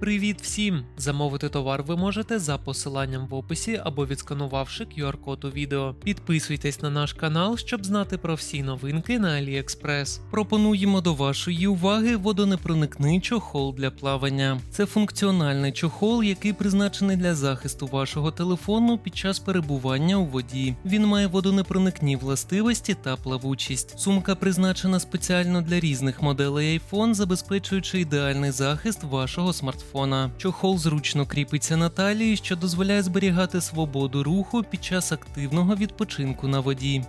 Привіт всім! Замовити товар ви можете за посиланням в описі або відсканувавши QR-код у відео. Підписуйтесь на наш канал, щоб знати про всі новинки на AliExpress. Пропонуємо до вашої уваги водонепроникний чохол для плавання. Це функціональний чохол, який призначений для захисту вашого телефону під час перебування у воді. Він має водонепроникні властивості та плавучість. Сумка призначена спеціально для різних моделей iPhone, забезпечуючи ідеальний захист вашого смартфона. Чохол зручно кріпиться на талії, що дозволяє зберігати свободу руху під час активного відпочинку на воді.